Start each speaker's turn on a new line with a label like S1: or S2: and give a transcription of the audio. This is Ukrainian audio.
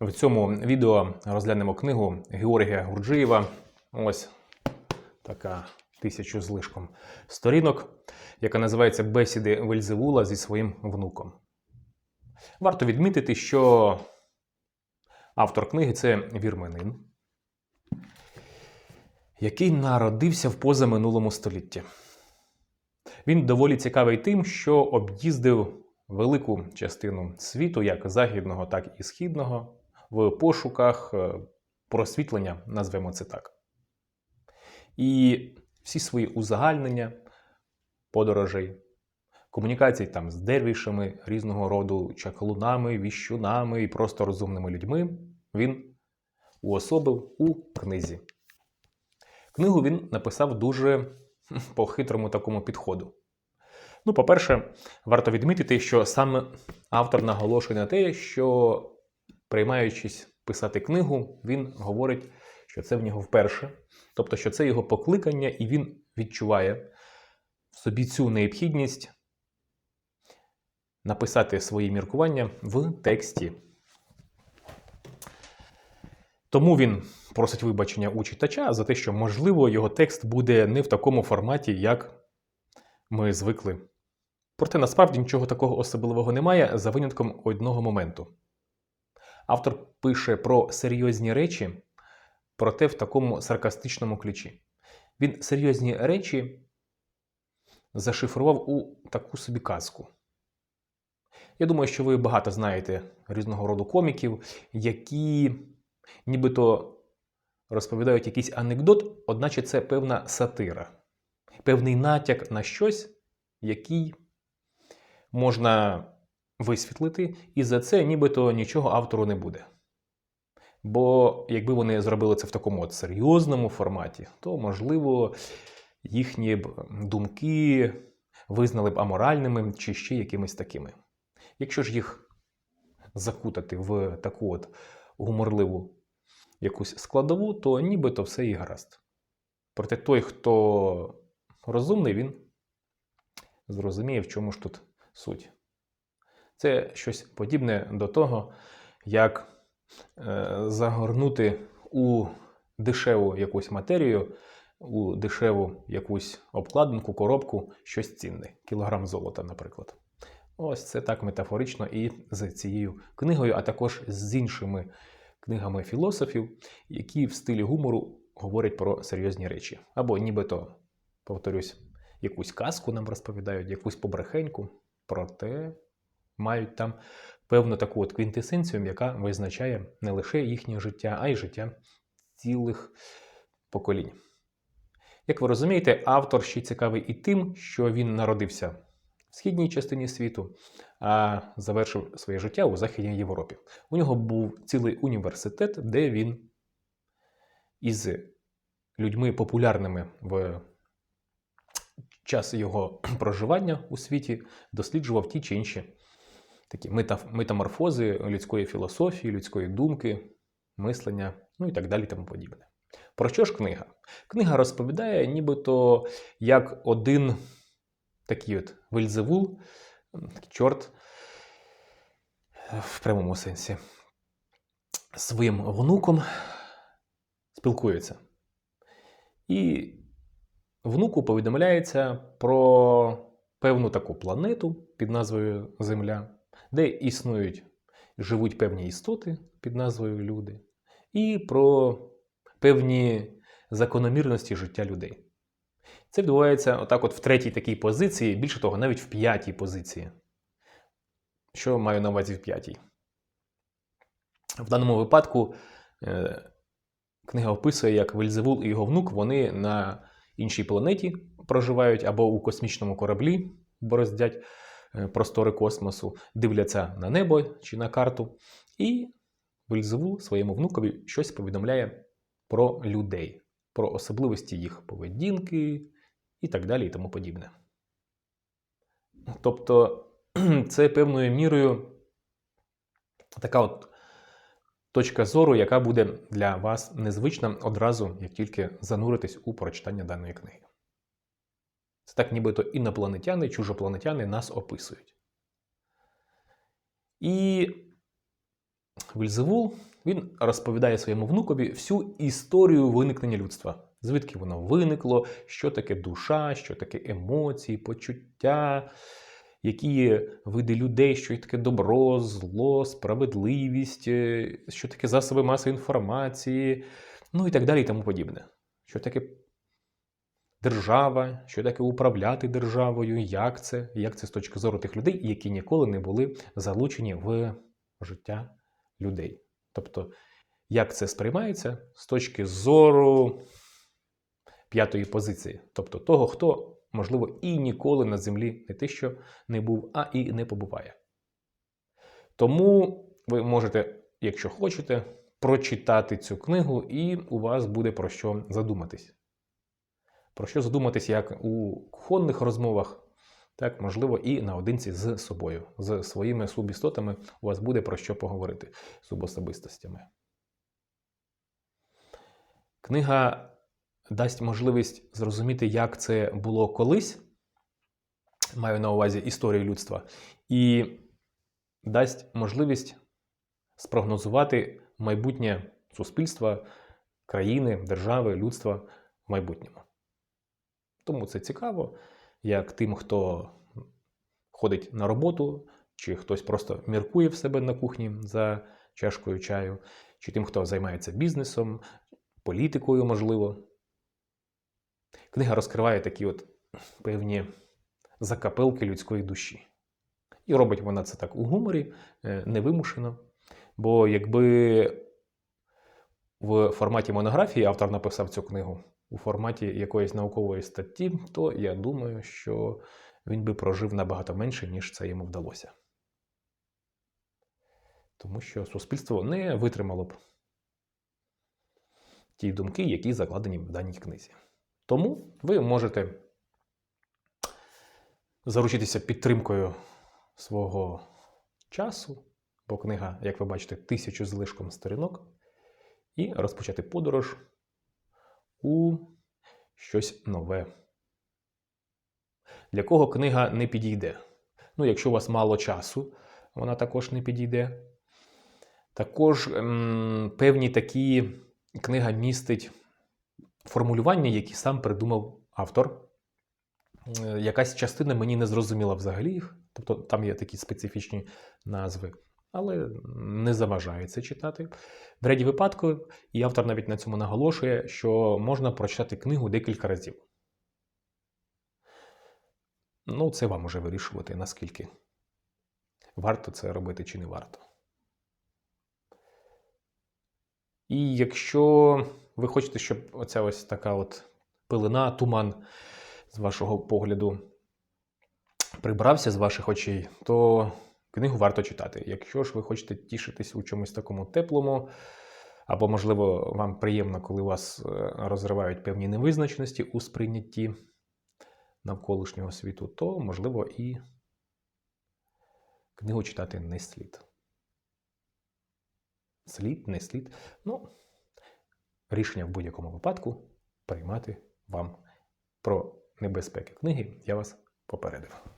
S1: В цьому відео розглянемо книгу Георгія Гурджиєва. Ось така тисячу з лишком сторінок, яка називається Бесіди Вельзевула зі своїм внуком. Варто відмітити, що автор книги це вірменин, який народився в позаминулому столітті. Він доволі цікавий тим, що об'їздив велику частину світу, як західного, так і східного, в пошуках е, просвітлення, назвемо це так. І всі свої узагальнення подорожей, комунікацій там з дервішами різного роду чаклунами, віщунами і просто розумними людьми він уособив у книзі. Книгу він написав дуже по хитрому такому підходу. Ну, по-перше, варто відмітити, що саме автор наголошує на те, що приймаючись писати книгу, він говорить, що це в нього вперше, тобто, що це його покликання, і він відчуває в собі цю необхідність написати свої міркування в тексті. Тому він просить вибачення у читача за те, що, можливо, його текст буде не в такому форматі, як ми звикли. Проте насправді нічого такого особливого немає за винятком одного моменту. Автор пише про серйозні речі, проте в такому саркастичному ключі. Він серйозні речі зашифрував у таку собі казку. Я думаю, що ви багато знаєте різного роду коміків, які нібито розповідають якийсь анекдот, одначе це певна сатира, певний натяк на щось, який можна висвітлити, і за це нібито нічого автору не буде. Бо якби вони зробили це в такому от серйозному форматі, то, можливо, їхні б думки визнали б аморальними чи ще якимись такими. Якщо ж їх закутати в таку от гуморливу якусь складову, то нібито все і гаразд. Проте той, хто розумний, він зрозуміє, в чому ж тут суть. Це щось подібне до того, як е, загорнути у дешеву якусь матерію, у дешеву якусь обкладинку, коробку, щось цінне, кілограм золота, наприклад. Ось це так метафорично і з цією книгою, а також з іншими книгами філософів, які в стилі гумору говорять про серйозні речі. Або нібито, повторюсь, якусь казку нам розповідають, якусь побрехеньку, проте мають там певну таку от квінтесенцію, яка визначає не лише їхнє життя, а й життя цілих поколінь. Як ви розумієте, автор ще цікавий і тим, що він народився в східній частині світу, а завершив своє життя у Західній Європі. У нього був цілий університет, де він із людьми популярними в час його проживання у світі досліджував ті чи інші такі метаморфози людської філософії, людської думки, мислення, ну і так далі тому подібне. Про що ж книга? Книга розповідає, нібито як один такий от Вельзевул, чорт в прямому сенсі, своїм внуком спілкується. І внуку повідомляється про певну таку планету під назвою Земля, де існують, живуть певні істоти під назвою Люди, і про певні закономірності життя людей. Це відбувається отак от в третій такій позиції, більше того, навіть в п'ятій позиції. Що маю на увазі в п'ятій? В даному випадку е, книга описує, як Вельзевул і його внук вони на іншій планеті проживають або у космічному кораблі бороздять простори космосу, дивляться на небо чи на карту, і Вельзевул своєму внукові щось повідомляє про людей, про особливості їх поведінки і так далі, і тому подібне. Тобто, це певною мірою така от точка зору, яка буде для вас незвична одразу, як тільки зануритесь у прочитання даної книги. Це так, нібито інопланетяни, чужопланетяни нас описують. І Вільзевул він розповідає своєму внукові всю історію виникнення людства. Звідки воно виникло, що таке душа, що таке емоції, почуття, які види людей, що таке добро, зло, справедливість, е, що таке засоби маси інформації, ну і так далі, і тому подібне. Що таке держава, що таке управляти державою, як це, як це з точки зору тих людей, які ніколи не були залучені в життя людей. Тобто, як це сприймається з точки зору п'ятої позиції, тобто того, хто, можливо, і ніколи на землі не те, що не був, а і не побуває. Тому ви можете, якщо хочете, прочитати цю книгу, і у вас буде про що задуматись. Про що задуматись як у кухонних розмовах, так, можливо, і наодинці з собою, з своїми субістотами у вас буде про що поговорити субособистостями. Книга дасть можливість зрозуміти, як це було колись. Маю на увазі історію людства, і дасть можливість спрогнозувати майбутнє суспільства, країни, держави, людства в майбутньому. Тому це цікаво, як тим, хто ходить на роботу, чи хтось просто міркує в себе на кухні за чашкою чаю, чи тим, хто займається бізнесом, політикою, можливо. Книга розкриває такі от певні закапелки людської душі. І робить вона це так у гуморі, е, невимушено. Бо якби в форматі монографії автор написав цю книгу у форматі якоїсь наукової статті, то я думаю, що він би прожив набагато менше, ніж це йому вдалося. Тому що суспільство не витримало б ті думки, які закладені в даній книзі. Тому ви можете заручитися підтримкою свого часу, бо книга, як ви бачите, тисячу з лишком сторінок, і розпочати подорож у щось нове. Для кого книга не підійде? Ну, якщо у вас мало часу, вона також не підійде. Також ем, певні такі книга містить формулювання, які сам придумав автор. Е, Якась частина мені не зрозуміла взагалі їх, тобто там є такі специфічні назви, але не заважає це читати. В ряді випадків, і автор навіть на цьому наголошує, що можна прочитати книгу декілька разів. Ну, це вам уже вирішувати, наскільки варто це робити чи не варто. І якщо ви хочете, щоб оця ось така от пилина, туман з вашого погляду прибрався з ваших очей, то книгу варто читати. Якщо ж ви хочете тішитись у чомусь такому теплому, або, можливо, вам приємно, коли вас е, розривають певні невизначеності у сприйнятті навколишнього світу, то, можливо, і книгу читати не слід. Слід, не слід. Ну, рішення в будь-якому випадку приймати вам про небезпеки книги я вас попередив.